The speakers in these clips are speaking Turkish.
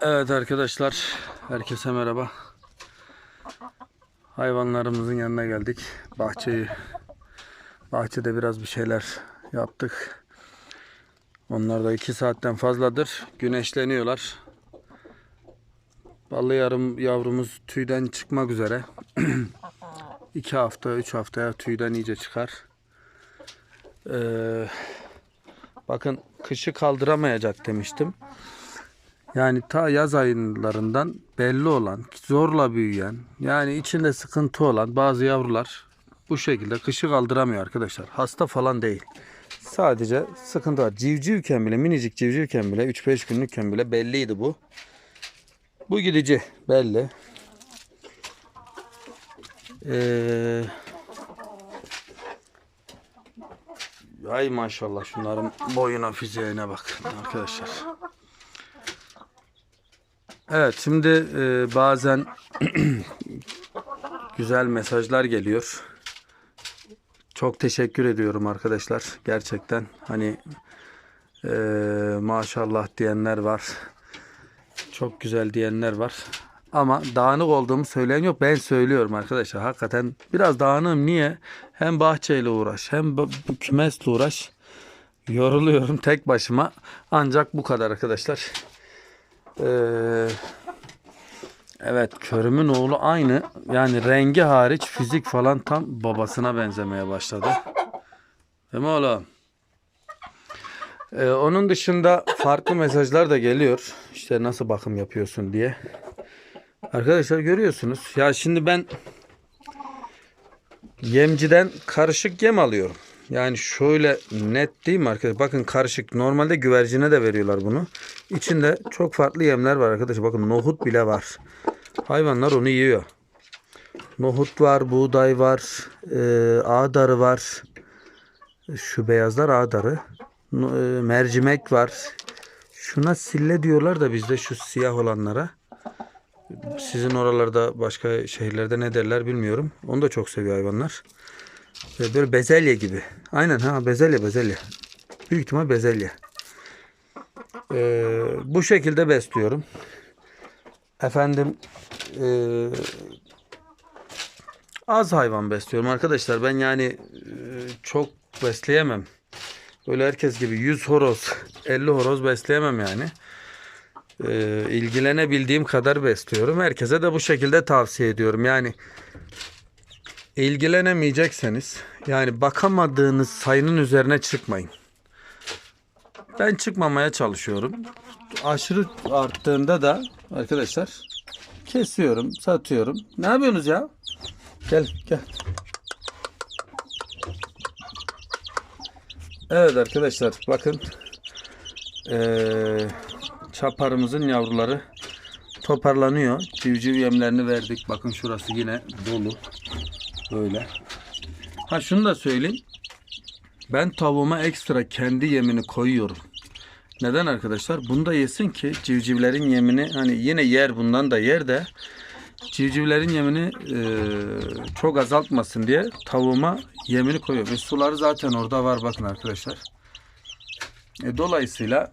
Evet arkadaşlar, herkese merhaba. Hayvanlarımızın yanına geldik. Bahçeyi, bahçede biraz bir şeyler yaptık. Onlar da iki saatten fazladır güneşleniyorlar. Ballı yarım yavrumuz tüyden çıkmak üzere. iki hafta, üç haftaya tüyden iyice çıkar. Ee, bakın kışı kaldıramayacak demiştim. Yani ta yaz aylarından belli olan, zorla büyüyen, yani içinde sıkıntı olan bazı yavrular bu şekilde kışı kaldıramıyor arkadaşlar. Hasta falan değil. Sadece sıkıntı var. Civcivken bile, minicik civcivken bile, 3-5 günlükken bile belliydi bu. Bu gidici belli. Ee, ay maşallah şunların boyuna fiziğine bak arkadaşlar. Evet şimdi e, bazen güzel mesajlar geliyor. Çok teşekkür ediyorum arkadaşlar. Gerçekten hani e, maşallah diyenler var. Çok güzel diyenler var. Ama dağınık olduğumu söyleyen yok. Ben söylüyorum arkadaşlar. Hakikaten biraz dağınığım. Niye? Hem bahçeyle uğraş hem bu kümesle uğraş. Yoruluyorum tek başıma. Ancak bu kadar arkadaşlar. Ee, evet körümün oğlu aynı. Yani rengi hariç fizik falan tam babasına benzemeye başladı. Değil mi oğlum? Ee, onun dışında farklı mesajlar da geliyor. İşte nasıl bakım yapıyorsun diye. Arkadaşlar görüyorsunuz. Ya şimdi ben yemciden karışık yem alıyorum. Yani şöyle net değil mi arkadaşlar? Bakın karışık. Normalde güvercine de veriyorlar bunu. İçinde çok farklı yemler var arkadaşlar. Bakın nohut bile var. Hayvanlar onu yiyor. Nohut var, buğday var, e, ağdarı var. Şu beyazlar ağdarı. E, mercimek var. Şuna sille diyorlar da bizde şu siyah olanlara. Sizin oralarda başka şehirlerde ne derler bilmiyorum. Onu da çok seviyor hayvanlar. Ve Böyle bezelye gibi. Aynen ha bezelye bezelye. Büyük ihtimal bezelye. Ee, bu şekilde besliyorum. Efendim ee, az hayvan besliyorum arkadaşlar. Ben yani ee, çok besleyemem. Böyle herkes gibi 100 horoz, 50 horoz besleyemem yani. Ee, ilgilenebildiğim kadar besliyorum. Herkese de bu şekilde tavsiye ediyorum. Yani ilgilenemeyecekseniz yani bakamadığınız sayının üzerine çıkmayın. Ben çıkmamaya çalışıyorum. Aşırı arttığında da arkadaşlar kesiyorum, satıyorum. Ne yapıyorsunuz ya? Gel, gel. Evet arkadaşlar bakın. Ee, çaparımızın yavruları toparlanıyor. Civciv yemlerini verdik. Bakın şurası yine dolu. Böyle. Ha şunu da söyleyeyim. Ben tavuğuma ekstra kendi yemini koyuyorum. Neden arkadaşlar? Bunu da yesin ki civcivlerin yemini hani yine yer bundan da yer de civcivlerin yemini e, çok azaltmasın diye tavuğuma yemini koyuyorum. Ve suları zaten orada var bakın arkadaşlar. E, dolayısıyla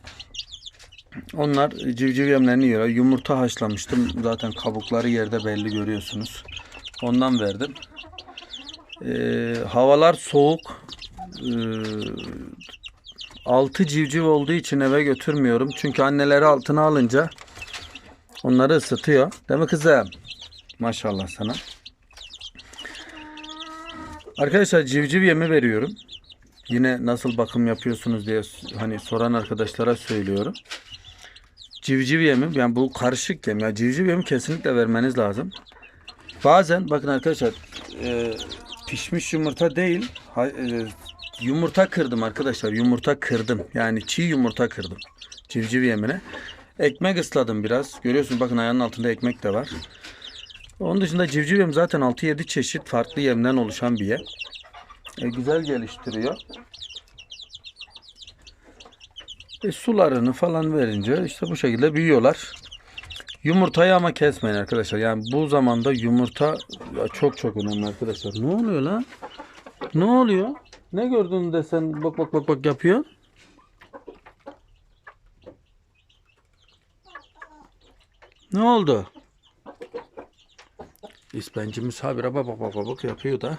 onlar civciv yemlerini yiyor. Yumurta haşlamıştım. Zaten kabukları yerde belli görüyorsunuz. Ondan verdim. Ee, havalar soğuk. Ee, altı civciv olduğu için eve götürmüyorum. Çünkü anneleri altına alınca onları ısıtıyor. Değil mi kızım? Maşallah sana. Arkadaşlar civciv yemi veriyorum. Yine nasıl bakım yapıyorsunuz diye hani soran arkadaşlara söylüyorum. Civciv yemi yani bu karışık yem. Ya civciv yemi kesinlikle vermeniz lazım. Bazen bakın arkadaşlar e, pişmiş yumurta değil ha- e, yumurta kırdım arkadaşlar. Yumurta kırdım. Yani çiğ yumurta kırdım. Civciv yemine. Ekmek ısladım biraz. Görüyorsunuz bakın ayağının altında ekmek de var. Onun dışında civciv yem zaten 6-7 çeşit farklı yemden oluşan bir yem. E, güzel geliştiriyor. E, sularını falan verince işte bu şekilde büyüyorlar. Yumurtayı ama kesmeyin arkadaşlar. Yani bu zamanda yumurta çok çok önemli arkadaşlar. Ne oluyor lan? Ne oluyor? Ne gördün de sen bak bak bak bak yapıyor? Ne oldu? İspencimiz habire bak bak bak bak yapıyor da.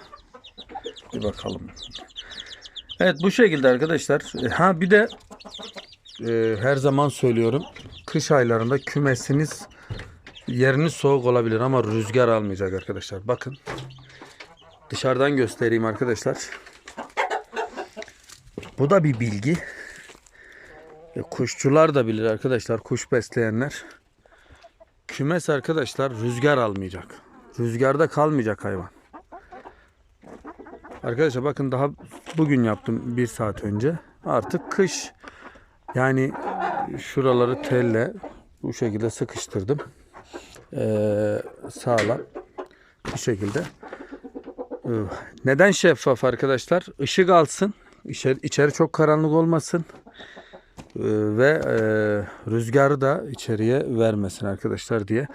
Bir bakalım. Evet bu şekilde arkadaşlar. E, Ha bir de e, her zaman söylüyorum. Kış aylarında kümesiniz yeriniz soğuk olabilir ama rüzgar almayacak arkadaşlar. Bakın. Dışarıdan göstereyim arkadaşlar. Bu da bir bilgi. E, kuşçular da bilir arkadaşlar. Kuş besleyenler. Kümes arkadaşlar rüzgar almayacak. Rüzgarda kalmayacak hayvan. Arkadaşlar bakın daha bugün yaptım bir saat önce. Artık kış. Yani şuraları telle bu şekilde sıkıştırdım. Ee, sağlam. Bu şekilde. Ee, Neden şeffaf arkadaşlar? Işık alsın. İçeri, içeri çok karanlık olmasın. Ee, ve e, rüzgarı da içeriye vermesin arkadaşlar diye.